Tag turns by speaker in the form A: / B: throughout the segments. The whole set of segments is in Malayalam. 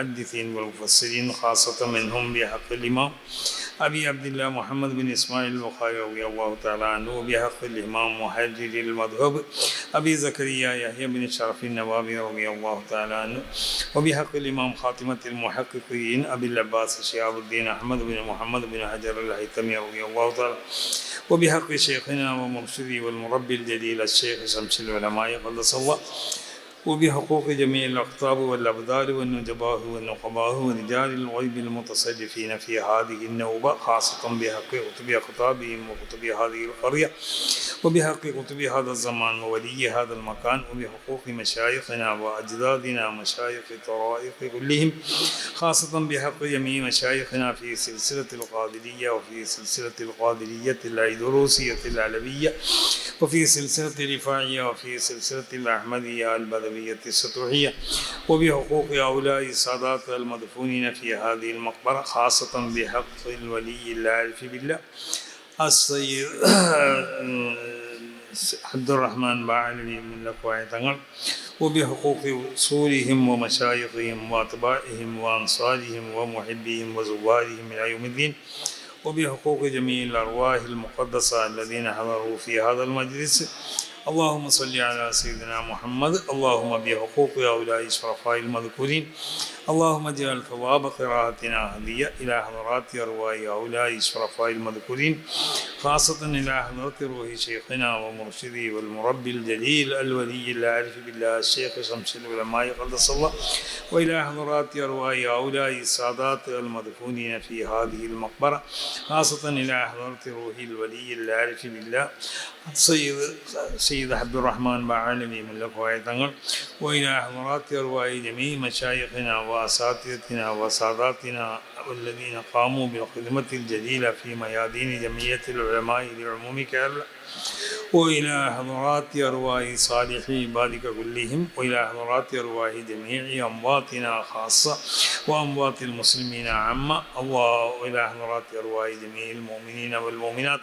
A: المحدثين والمفسرين خاصة منهم بحق الإمام أبي عبد الله محمد بن إسماعيل البخاري رضي الله تعالى عنه وبحق الإمام محرر المذهب أبي زكريا يحيى بن شرف النوابي رضي الله تعالى عنه وبحق الإمام خاتمة المحققين أبي العباس شهاب الدين أحمد بن محمد بن حجر الهيثمي رضي الله تعالى وبحق شيخنا ومرشدي والمربي الجليل الشيخ شمس العلماء قدس الله وبحقوق جميع الأقطاب والأبدال والنجباء والنقباء ورجال الغيب المتصرفين في هذه النوبة خاصة بحق كتب أقطابهم وكتب هذه القرية وبحق كتب هذا الزمان وولي هذا المكان وبحقوق مشايخنا وأجدادنا مشايخ الطرائق كلهم خاصة بحق جميع مشايخنا في سلسلة القادرية وفي سلسلة القادرية الأيدروسية العلوية وفي سلسلة الرفاعية وفي سلسلة الأحمدية البدوية. الحرية السطوحية وبحقوق هؤلاء السادات المدفونين في هذه المقبرة خاصة بحق الولي العارف بالله. السيد عبد الرحمن باعلمي من لقوة تغل وبحقوق أصولهم ومشايخهم وأطبائهم وأنصارهم ومحبيهم وزوارهم إلى يوم الدين. وبحقوق جميع الأرواح المقدسة الذين حضروا في هذا المجلس. اللهم صل على سيدنا محمد. اللهم بحقوق هؤلاء الشرفاء المذكورين. اللهم اجعل ثواب قراءتنا هدية إلى حضرات أرواح هؤلاء الشرفاء المذكورين خاصة إلى حضرة روح شيخنا ومرشدي والمربي الجليل الولي العارف بالله الشيخ شمس العلماء قدس الله وإلى حضرات أرواح هؤلاء السادات المدفونين في هذه المقبرة خاصة إلى حضرة روح الولي العارف بالله سيد سيد عبد الرحمن بعالمي من تنقل وإلى حضرات أرواح جميع مشايخنا وأساتذتنا وساداتنا والذين قاموا بالخدمة الجليلة في ميادين جمعية العلماء لعموم كارلا وإلى حضرات أرواح صالحي عبادك كلهم وإلى حضرات أرواح جميع أمواتنا خاصة وأموات المسلمين عامة. الله وإلى حضرات أرواح جميع المؤمنين والمؤمنات.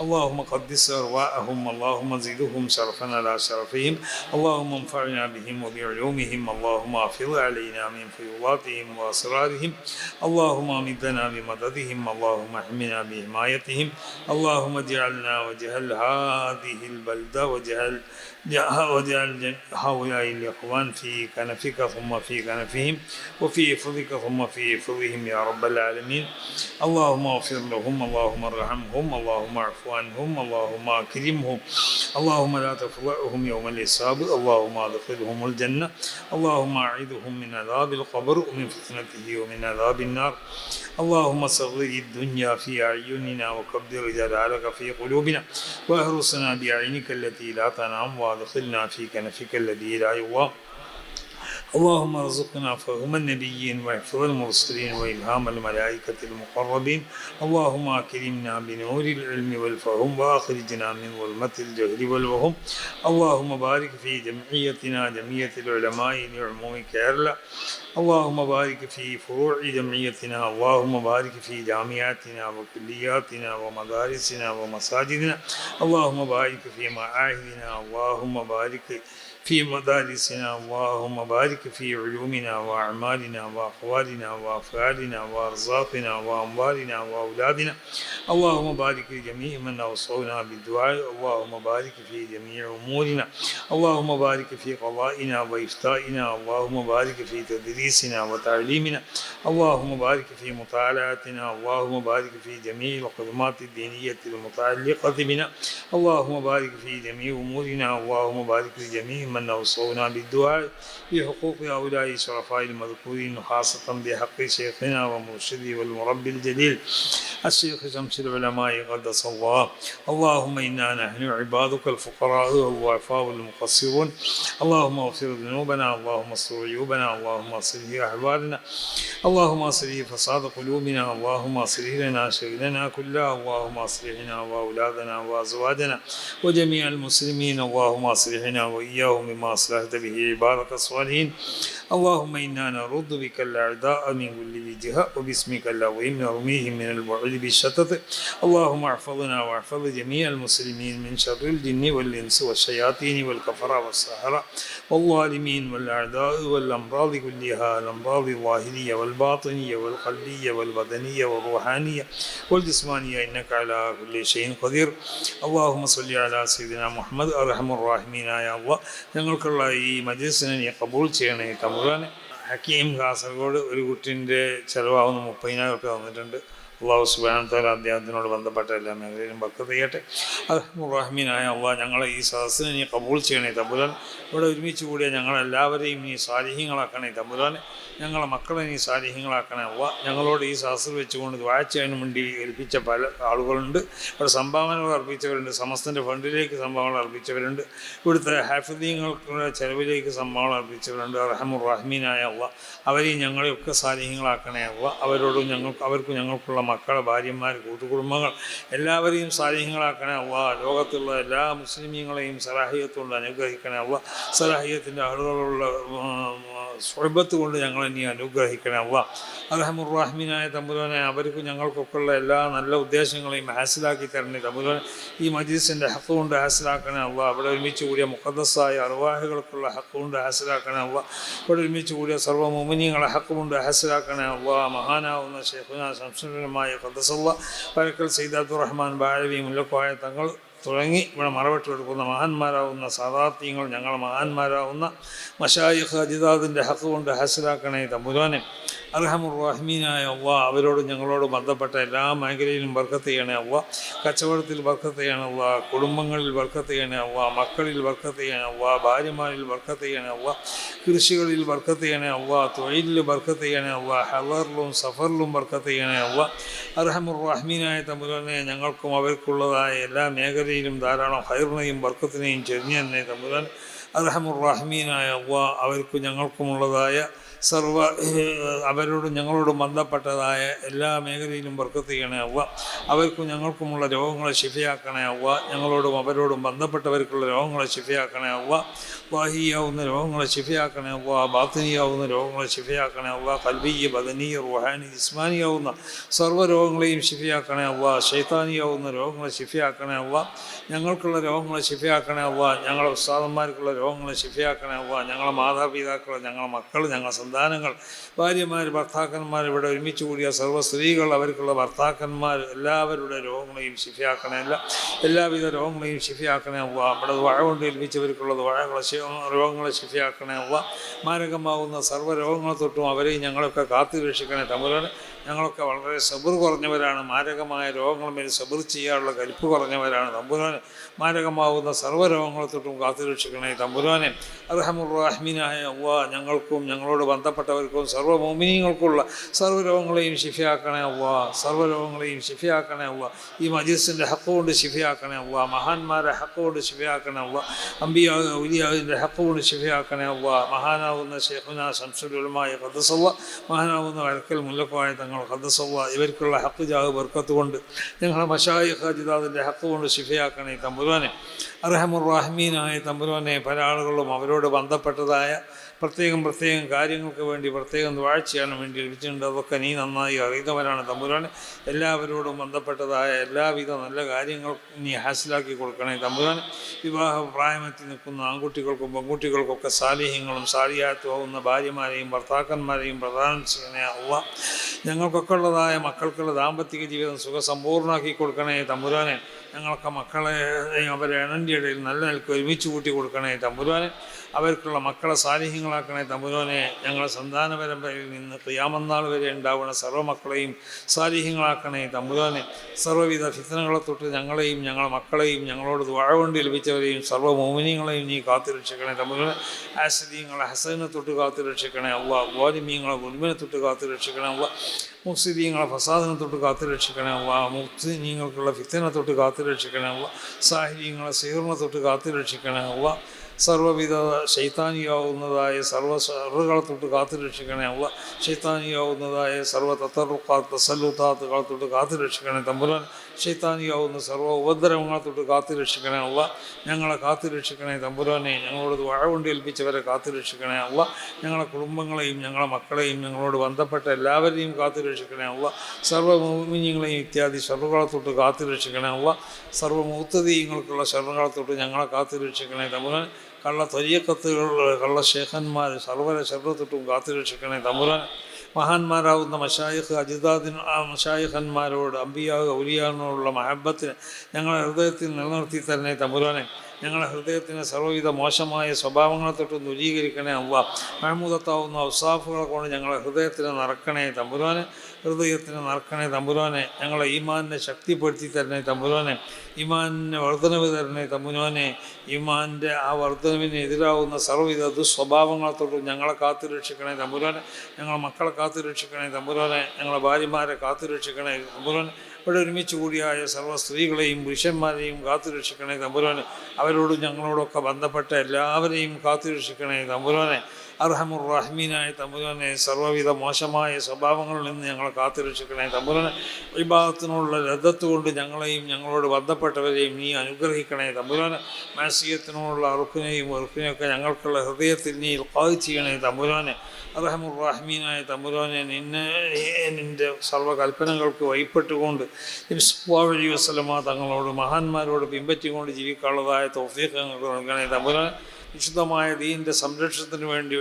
A: اللهم قدس أرواحهم اللهم زدهم شرفا على شرفهم. اللهم انفعنا بهم وبعلومهم. اللهم أفض علينا من فيوضاتهم وأسرارهم. اللهم أمدنا بمددهم. اللهم أحمنا بحمايتهم. اللهم اجعلنا واجعل هذه البلدة واجعل واجعل هؤلاء الإخوان في كنفك ثم في كنفهم وفي حفظك ثم في حفظهم يا رب العالمين. اللهم اغفر لهم اللهم ارحمهم اللهم اعف عنهم اللهم اكرمهم اللهم لا تفضحهم يوم الحساب اللهم ادخلهم الجنة اللهم اعذهم من عذاب القبر ومن فتنته ومن عذاب النار. اللهم صغر الدنيا في أعيننا وكبر جلالك في قلوبنا واهرسنا بعينك التي لا تنام وادخلنا في كنفك الذي لا يوام اللهم ارزقنا فهم النبيين وحفظ المرسلين وإلهام الملائكة المقربين. اللهم أكرمنا بنور العلم والفهم وأخرجنا من ظلمة الجهل والوهم. اللهم بارك في جمعيتنا جمعية العلماء لعموم كيرلا اللهم بارك في فروع جمعيتنا اللهم بارك في جامعاتنا وكلياتنا ومدارسنا ومساجدنا اللهم بارك في معاهدنا اللهم بارك في مدارسنا اللهم بارك في علومنا وأعمالنا وأقوالنا وأفعالنا وأرزاقنا وأموالنا وأولادنا اللهم بارك لجميع من أوصونا بالدعاء اللهم بارك في جميع أمورنا اللهم بارك في قضائنا وإفتائنا اللهم بارك في تدريسنا وتعليمنا. اللهم بارك في مطالعتنا اللهم بارك في جميع الخدمات الدينية المتعلقة بنا. اللهم بارك في جميع أمورنا اللهم بارك لجميع من أوصونا بالدعاء. بحقوق هؤلاء الشرفاء المذكورين خاصة بحق شيخنا ومرشدي والمربي الجليل الشيخ شمس العلماء قدس الله. اللهم إنا نحن عبادك الفقراء والضعفاء والمقصرون اللهم اغفر ذنوبنا اللهم استر عيوبنا اللهم اصلح أحوالنا اللهم اصلح فساد قلوبنا اللهم اصلح لنا شغلنا كلها اللهم أصلحنا وأولادنا وأزواجنا وجميع المسلمين اللهم أصلحنا وإياهم بما أصلحت به عبادك الصالحين. اللهم إنا نرد بك الأعداء من كل جهة وباسمك العظيم نرميهم من البعد بالشتت اللهم احفظنا واحفظ جميع المسلمين من شر الجن والإنس والشياطين والكفرة والسحرة والظالمين والأعداء والأمراض كلها الأمراض الظاهرية والباطنية والقلبية والبدنية والروحانية والجسمانية إنك على كل شيء قدير اللهم صل على سيدنا മുഹമ്മദ് അറഹമുറാഹിമീനായ അള്ളാഹ് ഞങ്ങൾക്കുള്ള ഈ മജീസിനെ നീ കബൂൾ ചെയ്യണേ തമ്പുരാനെ ഹക്കീം കാസർഗോഡ് ഒരു കുട്ടീന്റെ ചിലവാകുന്ന മുപ്പതിനായിരം റുപ്യ തന്നിട്ടുണ്ട്. അള്ളാഹു സുബാൻ താല അദ്ദേഹത്തിനോട് ബന്ധപ്പെട്ട എല്ലാ മേഖലയിലും ബക്കത്ത് ചെയ്യട്ടെ. അറഹമുറാഹിമീനായ അള്ളാഹ് ഞങ്ങളെ ഈ സദസ്സിനെ നീ കബൂൾ ചെയ്യണേ തമ്പുരാൻ ഇവിടെ ഒരുമിച്ച് കൂടിയ ഞങ്ങളെല്ലാവരെയും നീ സാലിഹ്യങ്ങളാക്കണേ തമ്പുരാൻ ഞങ്ങളെ മക്കളെ നീ സാലിഹ്യങ്ങളാക്കണേ അവ ഞങ്ങളോട് ഈ സദസ്സിൽ വെച്ചുകൊണ്ട് വായിച്ചതിന് വേണ്ടി ഏൽപ്പിച്ച പല ആളുകളുണ്ട്. ഇവിടെ സംഭാവനകൾ അർപ്പിച്ചവരുണ്ട്. സമസ്തന്റെ ഫണ്ടിലേക്ക് സംഭാവനകൾ അർപ്പിച്ചവരുണ്ട്. ഇവിടുത്തെ ഹാഫിദീങ്ങൾക്കുള്ള ചെലവിലേക്ക് സംഭാവന അർപ്പിച്ചവരുണ്ട്. റഹമുർ റഹ്മീനായ അവ അവരെയും ഞങ്ങളെയൊക്കെ സാലിഹ്യങ്ങളാക്കണേ അവ അവരോടും ഞങ്ങൾക്ക് അവർക്കും ഞങ്ങൾക്കുള്ള മക്കളെ ഭാര്യമാർ കൂട്ടുകുടുംബങ്ങൾ എല്ലാവരെയും സാലിഹ്യങ്ങളാക്കണേ അവ ലോകത്തുള്ള എല്ലാ മുസ്ലിമീങ്ങളെയും സലാഹിയത്തുകൊണ്ട് അനുഗ്രഹിക്കണേ അവ സലാഹിയത്തിന്റെ ആളുകളുള്ള സ്വൽബത്ത് കൊണ്ട് ഞങ്ങൾ ഇനി അനുഗ്രഹിക്കണേ അവ അലഹമുറാഹിമീനായ തമ്പുരാനെ അവർക്കും ഞങ്ങൾക്കൊക്കെയുള്ള എല്ലാ നല്ല ഉദ്ദേശങ്ങളെയും ഹാസിലാക്കി തരണേ തമ്പുരാൻ ഈ മജീസിന്റെ ഹക്ക് കൊണ്ട് ഹാസിലാക്കണേ അവ അവിടെ ഒരുമിച്ച് കൂടിയ മുഖദ്സായ അറുവാഹികൾക്കുള്ള ഹക്ക് കൊണ്ട് ഹാസിലാക്കണേ അവ ഇവിടെ ഒരുമിച്ച് കൂടിയ സർവ ഹക്ക് കൊണ്ട് ഹാസിലാക്കണേ അവ മഹാനാവുന്ന ഷെയ്ഖുന സംസ്കൃതമായ ഖദ്സല്ല പരക്കൽ സയ്യിദ് അബ്ദുറഹ്മാൻ ബാഴവി മുല്ലക്കോയ തങ്ങൾ തുടങ്ങി ഇവിടെ മറവിട്ട് കൊടുക്കുന്ന മഹാന്മാരാവുന്ന സാധാർത്ഥ്യങ്ങൾ ഞങ്ങൾ മഹാന്മാരാവുന്ന മഷായിഖ് അജിതാദിന്റെ ഹക്ക് കൊണ്ട് ഹാസിലാക്കണേ തമ്പുരാനെ. അർഹമുറാഹിമീനായ അവ അവരോട് ഞങ്ങളോട് ബന്ധപ്പെട്ട എല്ലാ മേഖലയിലും വർക്കത്തെയാണ് ചെയ്യണേ കച്ചവടത്തിൽ വർക്കത്തെയാണ് ചെയ്യണേ കുടുംബങ്ങളിൽ വർക്കത്തെയാണ് ചെയ്യണേ മക്കളിൽ വർക്കത്തെയാണ് ചെയ്യണേ ഭാര്യമാരിൽ വർക്കത്തെയാണ് ചെയ്യണേ കൃഷികളിൽ വർക്കത്തെയാണ് ചെയ്യണേ തൊഴിലിൽ വർക്കത്തെയാണ് ചെയ്യണേ ഹവറിലും സഫറിലും വർക്കത്തെയാണ് ചെയ്യണേ അവ അർഹമുറാഹിമീനായ തമ്പുരാനെ ഞങ്ങൾക്കും അവർക്കുള്ളതായ എല്ലാ മേഖലയിലും ധാരാളം ഹൈറിനെയും വർക്കത്തിനെയും ചെറിഞ്ഞു തന്നെ തമ്പുരാൻ. അർഹമുറാഹിമീനായ അവ അവർക്കും ഞങ്ങൾക്കുമുള്ളതായ സർവ അവരോടും ഞങ്ങളോടും ബന്ധപ്പെട്ടതായ എല്ലാ മേഖലയിലും ബർക്കത്ത് ചെയ്യണേ അവ. അവർക്കും ഞങ്ങൾക്കുമുള്ള രോഗങ്ങളെ ശിഫയാക്കണേ അവ. ഞങ്ങളോടും അവരോടും ബന്ധപ്പെട്ടവർക്കുള്ള രോഗങ്ങളെ ശിഫയാക്കണേ അവ. വാഹിയാവുന്ന രോഗങ്ങളെ ശിഫയാക്കണേ അവ. ബാത്തിനിയാവുന്ന രോഗങ്ങളെ ശിഫയാക്കണേ അവ. കൽബീയ ബദനീയ റുഹാനി ഇസ്മാനിയാവുന്ന സർവ രോഗങ്ങളെയും ശിഫയാക്കണേ അവ. ശൈത്താനിയാവുന്ന രോഗങ്ങളെ ശിഫയാക്കണേ അവ. ഞങ്ങൾക്കുള്ള രോഗങ്ങളെ ശിഫയാക്കണേ അവ. ഞങ്ങളുടെ ഉസ്താദന്മാർക്കുള്ള രോഗങ്ങളെ ശിഫയാക്കണേ അവ. ഞങ്ങളെ മാതാപിതാക്കളെ ഞങ്ങളെ മക്കൾ ഞങ്ങളെ സന്താനങ്ങൾ ഭാര്യമാർ ഭർത്താക്കന്മാർ ഇവിടെ ഒരുമിച്ച് കൂടിയ സർവ സ്ത്രീകൾ അവർക്കുള്ള ഭർത്താക്കന്മാർ എല്ലാവരുടെ രോഗങ്ങളെയും ശിഫിയാക്കണേ. എല്ലാ എല്ലാവിധ രോഗങ്ങളെയും ശിഫിയാക്കണേ അവ ഇവിടെ വഴ കൊണ്ട് ഏൽപ്പിച്ചവർക്കുള്ളത് വഴകളെ രോഗങ്ങളെ ശിഫിയാക്കണേ അവ മാരകമാവുന്ന സർവ രോഗങ്ങളെ തൊട്ടും അവരെയും ഞങ്ങളൊക്കെ കാത്തു രക്ഷിക്കണേ തമ്പുരാനെ ഞങ്ങളൊക്കെ വളരെ സബർ കുറഞ്ഞവരാണ്. മാരകമായ രോഗങ്ങൾ മേൽ സബർ ചെയ്യാനുള്ള കലിപ്പ് കുറഞ്ഞവരാണ്. തമ്പുരാനെ മാരകമാവുന്ന സർവ രോഗങ്ങളെ തൊട്ടും കാത്തുരക്ഷിക്കണേ തമ്പുരാനെ. അർഹമുറാഹ്മീനായ അവ ഞങ്ങൾക്കും ഞങ്ങളോട് ബന്ധപ്പെട്ടവർക്കും സർവ മോമിനിയങ്ങൾക്കുള്ള സർവ രോഗങ്ങളെയും ശിഫയാക്കണേ സർവ രോഗങ്ങളെയും ശിഫയാക്കണേ അവ ഈ മജീസിന്റെ ഹക്ക് കൊണ്ട് ശിഫയാക്കണേ അവ മഹാന്മാരെ ഹക്ക് കൊണ്ട് ശിഫയാക്കണേ അവ അമ്പിയാ ഉലിയാവിന്റെ ഹക്ക് കൊണ്ട് ശിഫയാക്കണേ അവ മഹാനാവുന്ന ഷെഹുന ശംസുലുമായ കഥസവ മഹാനാവുന്ന വഴക്കൽ മുല്ലപ്പായ തങ്ങൾ ഖദ്സവ ഇവർക്കുള്ള ഹക്ക് ജാഹ് ബർക്കത്ത് കൊണ്ട്. ഞങ്ങളെ മഷായി ഹാജിദാദിന്റെ ഹക്ക് കൊണ്ട് ശിഫയാക്കണേ തമ്പുരാനെ. അർഹമുറാഹ്മീനായ തമ്പുരാനെ പല ആളുകളും അവരോട് ബന്ധപ്പെട്ടതായ പ്രത്യേകം പ്രത്യേകം കാര്യങ്ങൾക്ക് വേണ്ടി പ്രത്യേകം വാഴ്ചയാണ് വേണ്ടി ലഭിച്ചിട്ടുണ്ട് അതൊക്കെ നീ നന്നായി അറിയുന്നവരാണ്. തമ്പുരാൻ എല്ലാവരോടും ബന്ധപ്പെട്ടതായ എല്ലാവിധ നല്ല കാര്യങ്ങൾ നീ ഹാസിലാക്കി കൊടുക്കണേ. തമ്പുരാൻ വിവാഹ പ്രായമെത്തി നിൽക്കുന്ന ആൺകുട്ടികൾക്കും പെൺകുട്ടികൾക്കൊക്കെ സാലിഹ്യങ്ങളും സാലിയാത്തുമാവുന്ന ഭാര്യമാരെയും ഭർത്താക്കന്മാരെയും പ്രധാനം ചെയ്യണേ അവ ഞങ്ങൾക്കൊക്കെ ഉള്ളതായ മക്കൾക്കുള്ള ദാമ്പത്തിക ജീവിതം സുഖസമ്പൂർണമാക്കി കൊടുക്കണേ തമ്പുരാനെ. ഞങ്ങൾക്ക് മക്കളെ അവരെ എണ്ണന്റെ ഇടയിൽ നല്ല നിലയ്ക്ക് ഒരുമിച്ച് കൂട്ടി കൊടുക്കണേ തമ്പുരാനെ. അവർക്കുള്ള മക്കളെ സാന്നിധ്യങ്ങളാക്കണേ തമ്പുരോനെ ഞങ്ങളെ സന്താന പരമ്പരയിൽ നിന്ന് ക്രിയാമന്നാൾ വരെ ഉണ്ടാവുന്ന സർവ മക്കളെയും സാന്നിധ്യങ്ങളാക്കണേ തമ്പുരോനെ. സർവവിധ ഫിത്തനങ്ങളെ തൊട്ട് ഞങ്ങളെയും ഞങ്ങളെ മക്കളെയും ഞങ്ങളോട് വാഴ കൊണ്ട് ലഭിച്ചവരെയും സർവ മോമിനിയങ്ങളെയും നീ കാത്തുരക്ഷിക്കണേ രക്ഷിക്കണേ ആസിദീങ്ങളെ ഹസനെ തൊട്ട് കാത്തു രക്ഷിക്കണേ അവ ഗോരിമീങ്ങളെ ഗുരുവിനെ തൊട്ട് കാത്തു രക്ഷിക്കണേ അവ മുസ്ലിങ്ങളെ ഫസാദിനെ തൊട്ട് കാത്തു രക്ഷിക്കണേ അവ മുസ്ലിങ്ങൾക്കുള്ള ഫിത്തനെ തൊട്ട് കാത്തു രക്ഷിക്കണേ അവ സാഹിര്യങ്ങളെ സീറിനെ തൊട്ട് കാത്തു രക്ഷിക്കണേ അവ സർവവിധ ശൈത്താനിയാവുന്നതായ സർവ ഷറുകളെ തൊട്ട് കാത്തു രക്ഷിക്കണേ ശൈത്താനിയാവുന്നതായ സർവ തത്തറുക്കാത്ത തസല്ലുത്താത്തുകളെ കാലത്തോട്ട് കാത്തു രക്ഷിക്കണേ തമ്പുരാൻ ശൈത്താനിയാവുന്ന സർവ ഉപദ്രവങ്ങളെ തൊട്ട് കാത്തു രക്ഷിക്കണേ ഞങ്ങളെ കാത്തു രക്ഷിക്കണേ തമ്പുരാനെ. ഞങ്ങളോട് വഴവുണ്ടി ഏൽപ്പിച്ചവരെ കാത്തു രക്ഷിക്കണേ ഞങ്ങളെ കുടുംബങ്ങളെയും ഞങ്ങളെ മക്കളെയും ഞങ്ങളോട് ബന്ധപ്പെട്ട എല്ലാവരെയും കാത്തു രക്ഷിക്കണേ സർവ മോമിനിയങ്ങളെയും ഇത്യാദി ഷറുകളെ തൊട്ട് കാത്തു രക്ഷിക്കണേ അല്ല സർവ മൂത്തതീയങ്ങൾക്കുള്ള ഷറുകളെ തൊട്ട് ഞങ്ങളെ കാത്തു രക്ഷിക്കണേ തമ്പുരാൻ. കള്ള തൊരിയക്കത്തുകൾ കള്ള ശേഖന്മാർ സർവര ഷറു തൊട്ടും കാത്തു രക്ഷിക്കണേ. തമ്പുരാൻ മഹാന്മാരാവുന്ന മഷായിഖ് അജിതാദിന് ആ മഷായിഖന്മാരോട് അമ്പിയാവ് ഔലിയാനോടുള്ള മഹബത്തിന് ഞങ്ങളുടെ ഹൃദയത്തിൽ നിലനിർത്തി തന്നെ തമ്പുരാനെ ഞങ്ങളുടെ ഹൃദയത്തിന് സർവവിധ മോശമായ സ്വഭാവങ്ങളെ തൊട്ട് ദുരീകരിക്കണേ അവ മഹമൂദത്താവുന്ന ഔസാഫുകളെ കൊണ്ട് ഞങ്ങളുടെ ഹൃദയത്തിന് നറക്കണേ തമ്പുരാനെ ഹൃദയത്തിന് നറക്കണേ തമ്പുരാനെ ഞങ്ങളെ ഈമാനിനെ ശക്തിപ്പെടുത്തി തരണേ തമ്പുരാനെ ഈമാനിനെ വർധനവ് തരണേ തമ്പുരാനെ ഈമാന്റെ ആ വർധനവിന് എതിരാവുന്ന സർവവിധ ദുസ്വഭാവങ്ങളെ തൊട്ടും ഞങ്ങളെ കാത്തു രക്ഷിക്കണേ തമ്പുരാനെ ഞങ്ങളെ മക്കളെ കാത്തു രക്ഷിക്കണേ തമ്പുരാനെ ഞങ്ങളെ ഭാര്യമാരെ കാത്തു രക്ഷിക്കണേ തമ്പുരാനെ. ഇവിടെ ഒരുമിച്ച് കൂടിയായ സർവ സ്ത്രീകളെയും പുരുഷന്മാരെയും കാത്തു രക്ഷിക്കണേ തമ്പുരാനെ. അവരോടും ഞങ്ങളോടൊക്കെ ബന്ധപ്പെട്ട എല്ലാവരെയും കാത്തു രക്ഷിക്കണേ തമ്പുരാനെ. അർഹമുറഹ്മീനായ തമ്പുരാനെ സർവവിധ മോശമായ സ്വഭാവങ്ങളിൽ നിന്ന് ഞങ്ങളെ കാത്തുരക്ഷിക്കണേ. തമ്പുരാനെ വിഭാഗത്തിനുള്ള രഥത്ത് കൊണ്ട് ഞങ്ങളെയും ഞങ്ങളോട് ബന്ധപ്പെട്ടവരെയും നീ അനുഗ്രഹിക്കണേ. തമ്പുരാനെ മാസികത്തിനോടുള്ള അറുപ്പിനെയും അറുക്കിനെയൊക്കെ ഞങ്ങൾക്കുള്ള ഹൃദയത്തിൽ നീ കാത് ചെയ്യണേ. തമ്പുരാനെ അർഹമുറഹ്മീനായ തമ്പുരാനെ നിന്നെ നിന്റെ സർവകൽപ്പനകൾക്ക് വൈപ്പെട്ടുകൊണ്ട് വഴി വസ്ലമ തങ്ങളോട് മഹാന്മാരോട് പിൻപറ്റിക്കൊണ്ട് ജീവിക്കാനുള്ളതായ തോഫീക്ക് ഞങ്ങൾക്ക് നൽകണേ. തമ്പുരാനെ വിശുദ്ധമായ ദീന്റെ സംരക്ഷണത്തിന് വേണ്ടി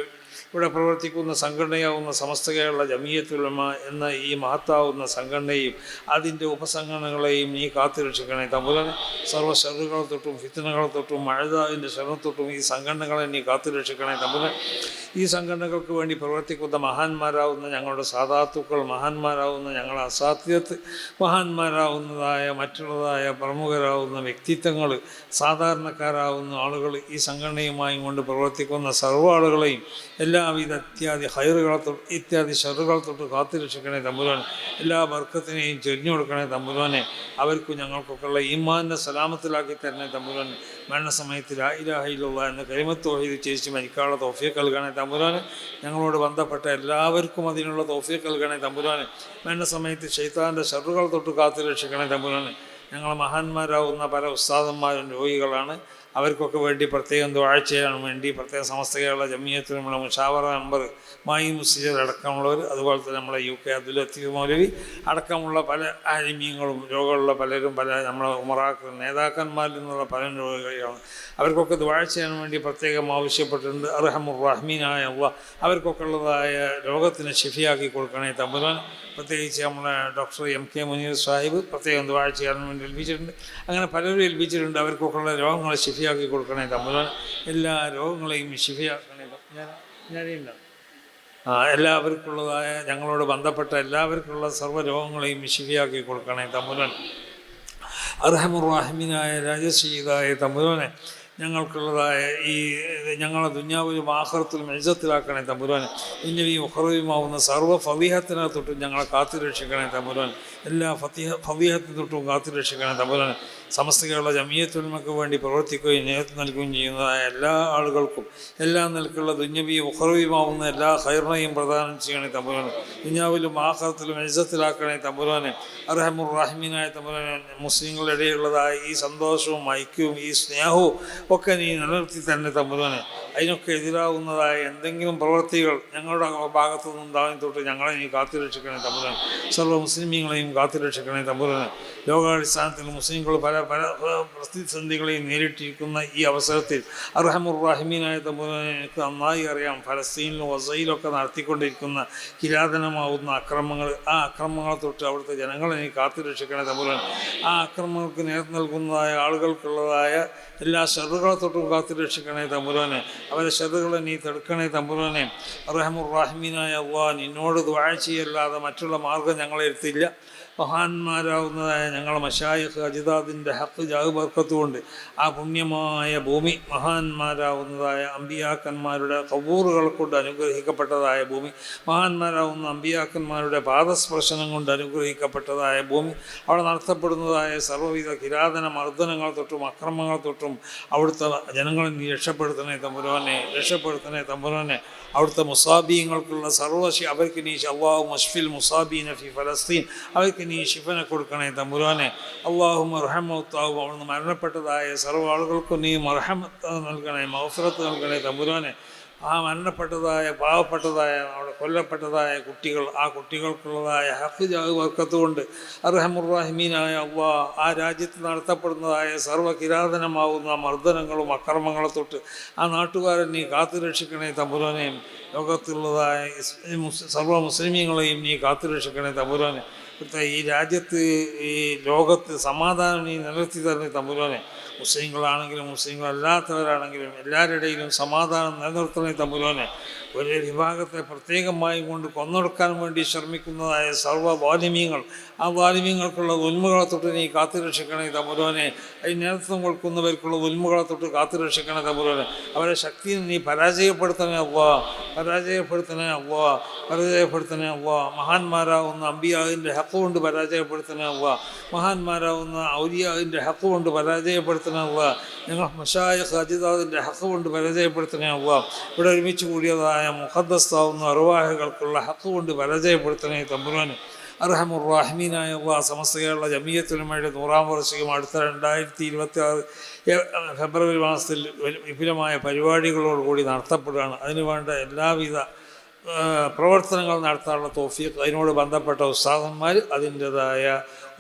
A: ഇവിടെ പ്രവർത്തിക്കുന്ന സംഘടനയാവുന്ന സമസ്ത കേരള ജമീയത്തുലമ എന്ന ഈ മഹത്താവുന്ന സംഘടനയും അതിന്റെ ഉപസംഘടനകളെയും നീ കാത്തുരക്ഷിക്കണേ. തമ്പുരാനെ സർവ ശരുകളെ തൊട്ടും ഫിത്തനകളെ തൊട്ടും മഴതാവിന്റെ ഷറത്തൊട്ടും ഈ സംഘടനകളെ നീ കാത്തുരക്ഷിക്കണേ. തമ്പുരാൻ ഈ സംഘടനകൾക്ക് വേണ്ടി പ്രവർത്തിക്കുന്ന മഹാന്മാരാവുന്ന ഞങ്ങളുടെ സാധാത്തുക്കൾ മഹാന്മാരാവുന്ന ഞങ്ങളുടെ അസാധ്യത്ത് മഹാന്മാരാവുന്നതായ മറ്റുള്ളതായ പ്രമുഖരാവുന്ന വ്യക്തിത്വങ്ങൾ സാധാരണക്കാരാവുന്ന ആളുകൾ ഈ സംഘടനയുമായും കൊണ്ട് പ്രവർത്തിക്കുന്ന സർവ ആളുകളെയും എല്ലാവിധ അത്യാദി ഹൈറുകളെ തൊട്ട് ഇത്യാദി ഷെറുകളെ തൊട്ട് കാത്തുരക്ഷിക്കണേ തമ്പുരാൻ. എല്ലാ വർക്കത്തിനെയും ചൊരിഞ്ഞു കൊടുക്കണേ തമ്പുരാനെ. അവർക്കും ഞങ്ങൾക്കൊക്കെയുള്ള ഈമാന്റെ സലാമത്തിലാക്കി തരണേ തമ്പുരാൻ മരണസമയത്തിൽ ലായിലാഹിലുള്ള എന്ന കരിമത്ത് വഹിത് ചേച്ചി മരിക്കാനുള്ള തോഫിയെ കൽകണേ തമ്പുരാന്. ഞങ്ങളോട് ബന്ധപ്പെട്ട എല്ലാവർക്കും അതിനുള്ള തോഫിയെ കൽകണേ തമ്പുരാന്. മരണസമയത്ത് ഷെയ്ത്താന്റെ ഷറുകൾ തൊട്ട് കാത്തുരക്ഷിക്കണേ തമ്പുരാന്. ഞങ്ങൾ മഹാന്മാരാവുന്ന പല ഉസ്താദന്മാരും രോഗികളാണ്. അവർക്കൊക്കെ വേണ്ടി പ്രത്യേകം ചെയ്യാൻ വേണ്ടി പ്രത്യേക സമസ്തകളുടെ ജമിയത്തിലുള്ള മുഷാവറ നമ്പർ മായി മുസ്ലിജർ അടക്കമുള്ളവർ അതുപോലെ തന്നെ നമ്മളെ യു കെ അബ്ദുൽ മൗലവി അടക്കമുള്ള പല ആലിമ്യങ്ങളും രോഗമുള്ള പലരും പല നമ്മളെ ഉമറാക്കൾ നേതാക്കന്മാരിൽ നിന്നുള്ള പല രോഗികളാണ് അവർക്കൊക്കെ ചെയ്യാൻ വേണ്ടി പ്രത്യേകം ആവശ്യപ്പെട്ടിട്ടുണ്ട്. അർഹമുർ റഹ്മീനായ അള്ളാഹ് അവർക്കൊക്കെ ഉള്ളതായ രോഗത്തിന് ഷിഫിയാക്കി കൊടുക്കണേ തമ്പുരാൻ. പ്രത്യേകിച്ച് നമ്മളെ doctor M K Muneer Sahib പ്രത്യേകം ചെയ്യാൻ വേണ്ടി ഏൽപ്പിച്ചിട്ടുണ്ട്. അങ്ങനെ പലരും ഏൽപ്പിച്ചിട്ടുണ്ട്. അവർക്കൊക്കെ ഉള്ള രോഗങ്ങളെ ഷിഫിയാക്കി കൊടുക്കണേ തമ്പുരാൻ എല്ലാ രോഗങ്ങളെയും ഷിഫിയാക്കണേ ഞാൻ ഞാനില്ല എല്ലാവർക്കുള്ളതായ ഞങ്ങളോട് ബന്ധപ്പെട്ട എല്ലാവർക്കുള്ള സർവ രോഗങ്ങളെയും ശിഫയാക്കി കൊടുക്കണേ തമ്പുരാൻ. അർഹമുറാഹിമിനായ രാജസീതായ തമ്പുരാനെ ഞങ്ങൾക്കുള്ളതായ ഈ ഞങ്ങളെ ദുഞ്ഞാവിലും ആഹ്റത്തിലും എഴുതത്തിലാക്കണേ തമ്പുരാൻ ഇന്നവിയും ഉഹറവിയുമാവുന്ന സർവ ഫതീഹത്തിനെ തൊട്ടും ഞങ്ങളെ കാത്തുരക്ഷിക്കണേ തമ്പുരാൻ എല്ലാ ഫതിഹ ഫതീഹത്തിനെ തൊട്ടും കാത്തു തമ്പുരാൻ സമസ്ത കേരള ജമീയത്തുൽമക്ക് വേണ്ടി പ്രവർത്തിക്കുകയും നേതൃത്വം നൽകുകയും ചെയ്യുന്നതായ എല്ലാ ആളുകൾക്കും എല്ലാ നിലക്കുള്ള ദുഞ്ഞബിയും ഉഹറവിയുമാവുന്ന എല്ലാ ഹൈറിനെയും പ്രദാനം ചെയ്യണേ തമ്പുരാനെ. ദുഞ്ഞാവിലും ആഹ്റത്തിലും എഴുതത്തിലാക്കണേ തമ്പുരാനെ. അർഹമുർ റഹ്മീനായ തമ്പുരാനെ മുസ്ലിങ്ങളുടെ ഇടയിലുള്ളതായ ഈ സന്തോഷവും ഐക്യവും ഈ സ്നേഹവും ഒക്കെ നീ നിലനിർത്തി തന്നെ തമ്പുരാനെ. അതിനൊക്കെ എതിരാകുന്നതായ എന്തെങ്കിലും പ്രവൃത്തികൾ ഞങ്ങളുടെ ഭാഗത്തു നിന്നുണ്ടാകുന്ന തൊട്ട് ഞങ്ങളെ നീ കാത്തുരക്ഷിക്കണേ തമ്പുരാൻ സർവ മുസ്ലിമീങ്ങളെയും കാത്തുരക്ഷിക്കണേ തമ്പുരാനെ. ലോകാടിസ്ഥാനത്തിൽ മുസ്ലിങ്ങൾ പല പല പ്രതിസന്ധികളെയും നേരിട്ടിരിക്കുന്ന ഈ അവസരത്തിൽ അർഹമുർ റഹീമീനായ തമ്പുരാനെ എനിക്ക് നന്നായി അറിയാം. ഫലസ്തീനിലും വസയിലൊക്കെ നടത്തിക്കൊണ്ടിരിക്കുന്ന കിരാതനമാവുന്ന അക്രമങ്ങൾ ആ അക്രമങ്ങളെ തൊട്ട് അവിടുത്തെ ജനങ്ങളെ എനിക്ക് കാത്തുരക്ഷിക്കണേ തമ്പുരാൻ. ആ അക്രമങ്ങൾക്ക് നേരം നൽകുന്നതായ ആളുകൾക്കുള്ളതായ എല്ലാ ഷെറുകളെ തൊട്ടും കാത്തുരക്ഷിക്കണേ തമ്പുരാനെ. അവരെ ഷെറുകളെ നീ തടുക്കണേ തമ്പുരാനെ. റഹമുർ റഹ്മീനായ അള്ളാ നിന്നോട് ദ്വാഴ്ചയല്ലാതെ മറ്റുള്ള മാർഗം ഞങ്ങളെ എടുത്തില്ല. മഹാന്മാരാവുന്നതായ ഞങ്ങളെ മഷായിഖ് അജിതാദിന്റെ ഹക്ക് ജാഗബർക്കത്തുകൊണ്ട് ആ പുണ്യമായ ഭൂമി മഹാന്മാരാകുന്നതായ അമ്പിയാക്കന്മാരുടെ കബൂറുകൾ കൊണ്ട് അനുഗ്രഹിക്കപ്പെട്ടതായ ഭൂമി മഹാന്മാരാകുന്ന അമ്പിയാക്കന്മാരുടെ പാദസ്പർശനം കൊണ്ട് അനുഗ്രഹിക്കപ്പെട്ടതായ ഭൂമി അവിടെ നടത്തപ്പെടുന്നതായ സർവവിധ കിരാതന മർദ്ദനങ്ങൾ തൊട്ടും അക്രമങ്ങൾ തൊട്ടും അവിടുത്തെ ജനങ്ങളെ നീ രക്ഷപ്പെടുത്തണേ തമ്പുരാനെ രക്ഷപ്പെടുത്തണേ തമ്പുരാനെ. അവിടുത്തെ മുസാബീങ്ങൾക്കുള്ള സർവശി അവർക്ക് നീ അള്ളാഹു മഷ്ഫിൽ മുസാബീൻ ഫി ഫലസ്തീൻ അവർക്ക് നീ ശിഫനെ കൊടുക്കണേ തമ്പുരാനെ. അള്ളാഹു മർഹമത്താവും അവിടുന്ന് മരണപ്പെട്ടതായ സർവ ആളുകൾക്കും നീ മർഹമത്ത് നൽകണേ മൗസറത്ത് നൽകണേ തമ്പുരാനെ. ആ മരണപ്പെട്ടതായ പാവപ്പെട്ടതായ അവിടെ കൊല്ലപ്പെട്ടതായ കുട്ടികൾ ആ കുട്ടികൾക്കുള്ളതായ ഹഫ് വർക്കത്തുകൊണ്ട് അർഹമുറാഹിമീനായ അള്ളാ ആ രാജ്യത്ത് നടത്തപ്പെടുന്നതായ സർവകിരാതനമാവുന്ന മർദ്ദനങ്ങളും അക്രമങ്ങളെ തൊട്ട് ആ നാട്ടുകാരൻ നീ കാത്തുരക്ഷിക്കണേ തമ്പുരാനെയും ലോകത്തുള്ളതായ സർവ മുസ്ലിമീങ്ങളെയും നീ കാത്തുരക്ഷിക്കണേ തമ്പുരാനെ. ഇവിടുത്തെ ഈ രാജ്യത്ത് ഈ ലോകത്ത് സമാധാനം നീ നിലനിർത്തി തന്നെ തമ്പുരാനെ മുസ്ലിങ്ങളാണെങ്കിലും മുസ്ലിങ്ങളല്ലാത്തവരാണെങ്കിലും എല്ലാവരുടെയിലും സമാധാനം നിലനിർത്തണേ തമ്പുരാനെ ഒരു വിഭാഗത്തെ പ്രത്യേകമായി കൊണ്ട് കൊന്നൊടുക്കാൻ വേണ്ടി ശ്രമിക്കുന്നതായ സർവ വാലിമ്യങ്ങൾ ആ വാലിമ്യങ്ങൾക്കുള്ള ഉന്മകളെ തൊട്ട് നീ കാത്തുരക്ഷിക്കണേ തമ്പുരാനെ അതിന് നേതൃത്വം കൊടുക്കുന്നവർക്കുള്ള ഉന്മകളെ തൊട്ട് കാത്തുരക്ഷിക്കണേ തമ്പുരാനെ അവരെ ശക്തി നീ പരാജയപ്പെടുത്തണേ അവ പരാജയപ്പെടുത്തണേ അവ പരാജയപ്പെടുത്തണേ അവ മഹാന്മാരാവുന്ന അമ്പിയാവിന്റെ ഹക്ക് കൊണ്ട് പരാജയപ്പെടുത്തണേ അവ മഹാന്മാരാവുന്ന ഔലിയാവിന്റെ ഹക്ക് കൊണ്ട് പരാജയപ്പെടുത്തണേ അവ്വ ഞങ്ങൾ മഷായ അജിതാദിന്റെ ഹക്ക് കൊണ്ട് പരാജയപ്പെടുത്തണേ അവ്വ ഇവിടെ ഒരുമിച്ച് കൂടിയതായ മുഖദ്ദസ്താവുന്ന അറുവാഹകൾക്കുള്ള ഹക്ക് കൊണ്ട് പരാജയപ്പെടുത്തണേ തമ്പുരാന്. അർഹമുറാഹിമീനായ സമസ്ത കേരള ജമീയത്തുലമയുടെ നൂറാം വർഷികം അടുത്ത രണ്ടായിരത്തി ഇരുപത്തി ആറ് ഫെബ്രുവരി മാസത്തിൽ വിപുലമായ പരിപാടികളോടുകൂടി നടത്തപ്പെടുകയാണ്. അതിനുവേണ്ട എല്ലാവിധ പ്രവർത്തനങ്ങൾ നടത്താനുള്ള തോഫീക്ക് അതിനോട് ബന്ധപ്പെട്ട ഉസ്താദന്മാർ അതിന്റെതായ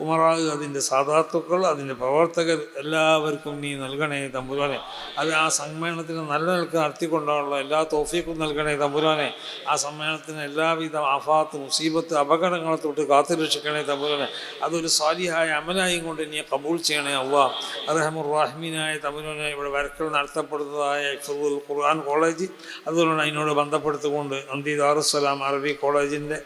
A: ഉമറാഗ് അതിന്റെ സാധാത്തുക്കൾ അതിന്റെ പ്രവർത്തകർ എല്ലാവർക്കും നീ നൽകണേ തമ്പുരാനെ. അത് ആ സമ്മേളനത്തിന് നല്ല നിൽക്ക് നടത്തിക്കൊണ്ടുള്ള എല്ലാ തോഫീക്കും നൽകണേ തമ്പുരാനെ. ആ സമ്മേളനത്തിന് എല്ലാവിധ ആഫാത്ത് മുസീബത്ത് അപകടങ്ങളെ തൊട്ട് കാത്തുരക്ഷിക്കണേ തമ്പുരാനെ. അതൊരു സാലിഹായ അമലായും കൊണ്ട് നീ കബൂൾ ചെയ്യണേ അവ്വ അറഹമുറാഹിമീനായ തമ്പുരാനെ ഇവിടെ വരക്കൽ നടത്തപ്പെടുന്നതായ ഹിഫ്ളുൽ ഖുർആൻ കോളേജ് അതുകൊണ്ട് അതിനോട് ബന്ധപ്പെടുത്തുകൊണ്ട് നന്ദി ദാറുസലാം അറബി കോളേജിന്റെ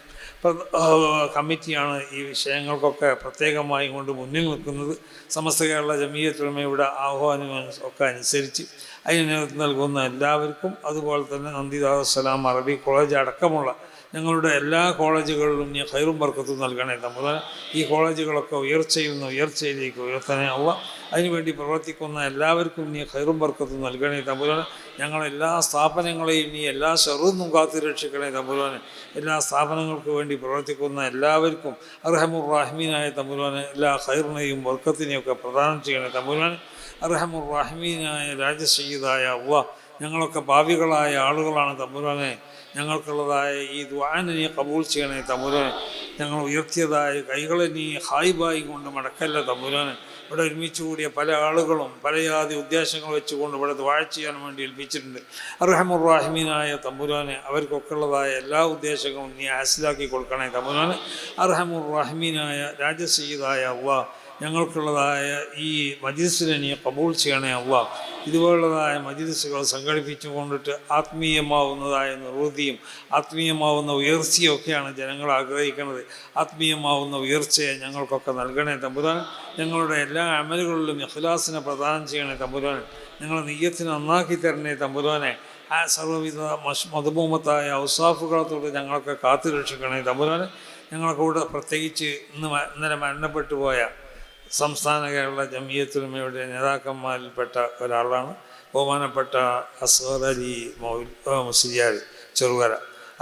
A: കമ്മിറ്റിയാണ് ഈ വിഷയങ്ങൾക്കൊക്കെ പ്രത്യേകമായി കൊണ്ട് മുന്നിൽ നിൽക്കുന്നത്. സമസ്ത കേരള ജമീയത്തുലമയുടെ ആഹ്വാനം ഒക്കെ അനുസരിച്ച് അതിന് നേതൃത്വം നൽകുന്ന എല്ലാവർക്കും അതുപോലെ തന്നെ നന്ദി സലാം അറബി കോളേജ് അടക്കമുള്ള ഞങ്ങളുടെ എല്ലാ കോളേജുകളിലും നീ ഹൈറും വർക്കത്തും നൽകണേ. തമ്പുരാൻ ഈ കോളേജുകളൊക്കെ ഉയർച്ചയിൽ നിന്ന് ഉയർച്ചയിലേക്ക് ഉയർത്തണേ അവ അതിനുവേണ്ടി പ്രവർത്തിക്കുന്ന എല്ലാവർക്കും നീ ഹൈറും വർക്കത്തും നൽകണേ തമ്പുരാൻ ഞങ്ങളെല്ലാ സ്ഥാപനങ്ങളെയും നീ എല്ലാ ഷെറുന്നും കാത്തു രക്ഷിക്കണേ തമ്പുരാനെ. എല്ലാ സ്ഥാപനങ്ങൾക്ക് വേണ്ടി പ്രവർത്തിക്കുന്ന എല്ലാവർക്കും അർഹമുറാഹിമീനായ തമ്പുരാനെ. എല്ലാ ഹൈറിനെയും വർക്കത്തിനെയും ഒക്കെ പ്രദാനം ചെയ്യണേ തമ്പുരാൻ അർഹമുറാഹിമീനായ രാജസയ്യിദായ അവ ഞങ്ങളൊക്കെ ഭാവികളായ ആളുകളാണ് തമ്പുരാനെ. ഞങ്ങൾക്കുള്ളതായ ഈ ദ്വാന നീ കബൂൾ ചെയ്യണേ തമ്പുരാനെ. ഞങ്ങൾ ഉയർത്തിയതായ കൈകളെ നീ ഹായ്ബായി കൊണ്ട് മടക്കല്ല തമ്പുരാനെ. ഇവിടെ ഒരുമിച്ച് കൂടിയ പല ആളുകളും പല ജാതി ഉദ്ദേശങ്ങൾ വെച്ചുകൊണ്ട് ഇവിടെ ദ്വാഴ ചെയ്യാൻ വേണ്ടി ഏൽപ്പിച്ചിട്ടുണ്ട്. അർഹമുറാഹിമീനായ തമ്പുരാനെ അവർക്കൊക്കെയുള്ളതായ എല്ലാ ഉദ്ദേശങ്ങളും നീ ഹാസിലാക്കി കൊടുക്കണേ തമ്പുരാനെ. അർഹമുറാഹിമീനായ രാജസീതായ അവ ഞങ്ങൾക്കുള്ളതായ ഈ മജീസിനെ നീ കബൂൾ ചെയ്യണേ അവ ഇതുപോലുള്ളതായ മജിദസുകൾ സംഘടിപ്പിച്ചു കൊണ്ടിട്ട് ആത്മീയമാവുന്നതായ നിർവൃതിയും ആത്മീയമാവുന്ന ഉയർച്ചയും ഒക്കെയാണ് ജനങ്ങൾ ആഗ്രഹിക്കുന്നത്. ആത്മീയമാവുന്ന ഉയർച്ചയെ ഞങ്ങൾക്കൊക്കെ നൽകണേ തമ്പുരാൻ. ഞങ്ങളുടെ എല്ലാ അമലുകളിലും ഇഖ്ലാസിനെ പ്രദാനം ചെയ്യണേ തമ്പുരാൻ. ഞങ്ങളുടെ നെയ്യത്തിന് നന്നാക്കി തരണേ തമ്പുരാനെ. ആ സർവവിധ മതഭൂമത്തായ ഔസാഫുകളത്തോട് ഞങ്ങളൊക്കെ കാത്തു രക്ഷിക്കണേ തമ്പുരാനെ. ഞങ്ങളെ കൂടെ പ്രത്യേകിച്ച് ഇന്ന് ഇന്നലെ മരണപ്പെട്ടു പോയ സംസ്ഥാന കേരള ജമിയത്തുലമയുടെ നേതാക്കന്മാരിൽപ്പെട്ട ഒരാളാണ് ബഹുമാനപ്പെട്ട അസ്ഹർ അലി മുസ്ലിയാർ ചെറുകര.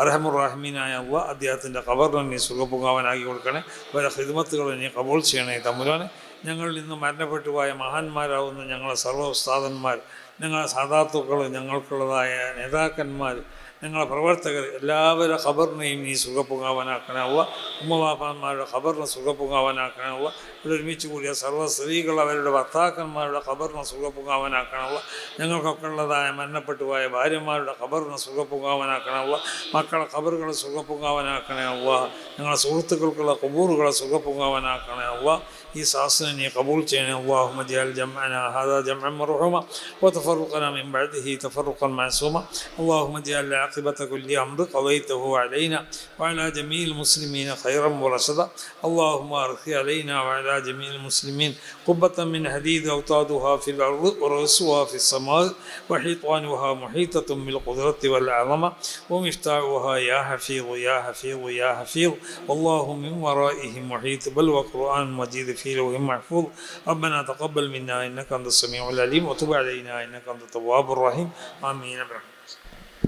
A: അർഹമുറാഹിമീനായ അവ അദ്ദേഹത്തിന്റെ ഖബറിനെ നീ സുഖപുങ്കാവനാക്കി കൊടുക്കണേ. വരെ ഹിദ്മത്തുകൾ നീ കബൂൾ ചെയ്യണേ തമ്പുരാനെ. ഞങ്ങളിൽ നിന്ന് മരണപ്പെട്ടു പോയ മഹാന്മാരാവുന്ന ഞങ്ങളെ സർവ ഉസ്താദന്മാർ ഞങ്ങളെ സാധാത്തുക്കൾ ഞങ്ങൾക്കുള്ളതായ നേതാക്കന്മാർ ഞങ്ങളെ പ്രവർത്തകർ എല്ലാവരുടെ ഖബറിനെയും നീ സുഖപുങ്ങാവനാക്കണവ ഉമ്മവാപ്പന്മാരുടെ ഖബറിനെ സുഖപുങ്ങാവനാക്കണവ ഇവിടെ ഒരുമിച്ച് കൂടിയ സർവ സ്ത്രീകൾ അവരുടെ ഭർത്താക്കന്മാരുടെ ഖബറിനെ സുഖപുങ്ങാവനാക്കണവ ഞങ്ങൾക്കൊക്കെ ഉള്ളതായ മരണപ്പെട്ടു പോയ ഭാര്യമാരുടെ ഖബറിനെ സുഖപുങ്ങാവനാക്കണവ മക്കളെ ഖബറുകളെ സുഖപ്പുങ്ങാവാനാക്കണേ അവ ഞങ്ങളുടെ സുഹൃത്തുക്കൾക്കുള്ള കുബൂറുകളെ സുഖപുങ്ങാവനാക്കണവ ഈ إسعصني قبولتني اللهم اجعل جمعنا هذا جمعا مرحوما وتفرقنا من بعده تفرقا معصوما. اللهم اجعل عاقبة كل أمر قضيته علينا وعلى جميع المسلمين خيرا ورشدا. اللهم أرخي علينا وعلى جميع المسلمين قبة من حديد أوطادها في الأرض ورؤوسها في السماء وحيطانها محيطة بالقدرة والعظمة ومفتاحها يا حفيظ يا حفيظ يا حفيظ. والله من ورائهم محيط. بل وقرآن مجيد في في لوح محفوظ. ربنا تقبل منا إنك أنت السميع العليم وتب علينا إنك أنت التواب الرحيم. آمين.